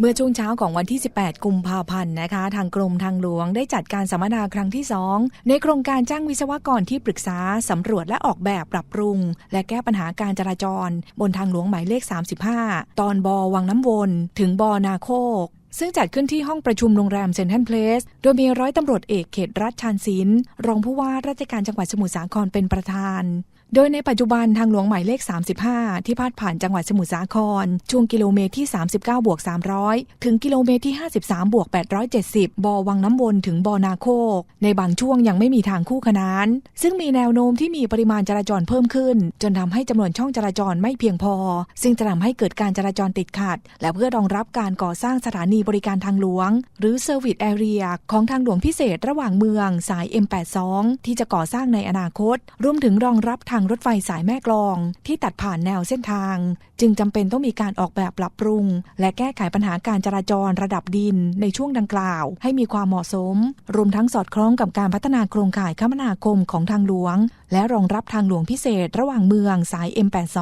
เมื่อช่วงเช้าของวันที่ 18 กุมภาพันธ์นะคะ ทางกรมทางหลวงได้จัดการสัมมนาครั้งที่ 2 ในโครงการจ้างวิศวกรที่ปรึกษา สำรวจและออกแบบปรับปรุง และแก้ปัญหาการจราจร บนทางหลวงหมายเลข 35 ตอนบอวังน้ำวน ถึงบอนาโคก ซึ่งจัดขึ้นที่ห้องประชุมโรงแรมเซนทรัลเพลส โดยมีร้อยตำรวจเอกเขตรัฐชานศิลป์รองผู้ว่าราชการจังหวัดสมุทรสาครเป็นประธาน โดยในปัจจุบันทางหลวงหมายเลข 35 ที่พาดผ่านจังหวัดสมุทรสาคร ช่วงกิโลเมตรที่ 39 บวก 300 ถึงกิโลเมตรที่ 53 บวก 870 บอวังน้ำวนถึงบอนาโคก ในบางช่วงยังไม่มีทางคู่ขนาน ซึ่งมีแนวโน้มที่มีปริมาณจราจรเพิ่มขึ้น จนทำให้จำนวนช่องจราจรไม่เพียงพอ ซึ่งจะทำให้เกิดการจราจรติดขัด และเพื่อรองรับการก่อสร้างสถานีบริการทางหลวง หรือ Service Area ของทางหลวงพิเศษระหว่างเมืองสาย M82 ที่จะก่อสร้างในอนาคต รวมถึงรองรับทางรถไฟสายแม่กลอง ที่ตัดผ่านแนวเส้นทาง จึงจำเป็นต้องมีการออกแบบปรับปรุง และแก้ไขปัญหาการจราจรระดับดินในช่วงดังกล่าว ให้มีความเหมาะสม รวมทั้งสอดคล้องกับการพัฒนาโครงข่ายคมนาคมของทางหลวง และรองรับทางหลวงพิเศษระหว่างเมืองสาย M82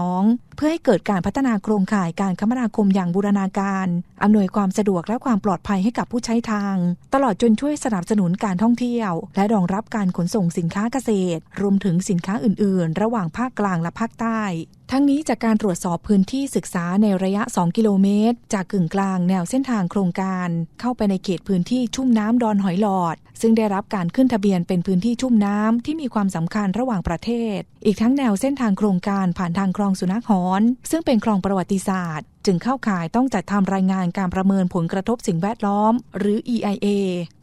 เพื่อให้เกิดการพัฒนาโครงข่ายการคมนาคมอย่างบูรณาการ อำนวยความสะดวกและความปลอดภัยให้กับผู้ใช้ทาง ตลอดจนช่วยสนับสนุนการท่องเที่ยว และรองรับการขนส่งสินค้าเกษตร รวมถึงสินค้าอื่น ๆ ระหว่างภาคกลางและภาคใต้ทั้งนี้จากการตรวจสอบพื้นที่ศึกษาในระยะ 2 กิโลเมตร จากกึ่งกลางแนวเส้นทางโครงการ เข้าไปในเขตพื้นที่ชุ่มน้ำดอนหอยหลอด ซึ่งได้รับการขึ้นทะเบียนเป็นพื้นที่ชุ่มน้ำที่มีความสำคัญระหว่างประเทศ อีกทั้งแนวเส้นทางโครงการผ่านทางคลองสุนัขหอน ซึ่งเป็นคลองประวัติศาสตร์ จึงเข้าข่ายต้องจัดทำรายงานการประเมินผลกระทบสิ่งแวดล้อม หรือ EIA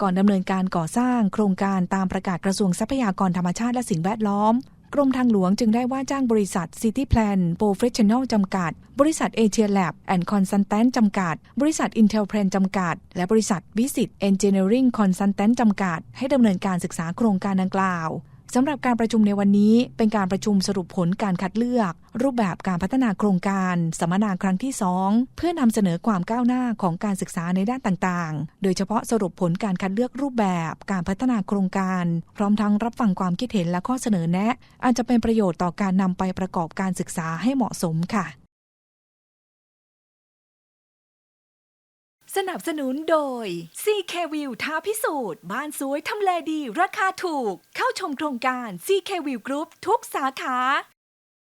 ก่อนดำเนินการก่อสร้างโครงการตามประกาศกระทรวงทรัพยากรธรรมชาติและสิ่งแวดล้อมกรมทางหลวงจึงได้ว่าจ้างบริษัท City Plan Professional จำกัด บริษัท Asia Lab and Consultant จำกัด บริษัท Intel Plan จำกัด และบริษัท Visit Engineering Consultant จำกัด ให้ดำเนินการศึกษาโครงการดังกล่าว สำหรับการประชุมในวันนี้เป็นการประชุมสรุปผลการคัดเลือก รูปแบบการพัฒนาโครงการ สัมมนาครั้งที่ 2 เพื่อนำเสนอความก้าวหน้าของการศึกษาในด้านต่างๆ โดยเฉพาะสรุปผลการคัดเลือกรูปแบบการพัฒนาโครงการ พร้อมทั้งรับฟังความคิดเห็นและข้อเสนอแนะ อาจจะเป็นประโยชน์ต่อการนำไปประกอบการศึกษาให้เหมาะสมค่ะ สนับสนุนโดย CK View ท้าพิสูจน์บ้านสวยทำเลดี ราคาถูก เข้าชมโครงการ CK View Group ทุกสาขา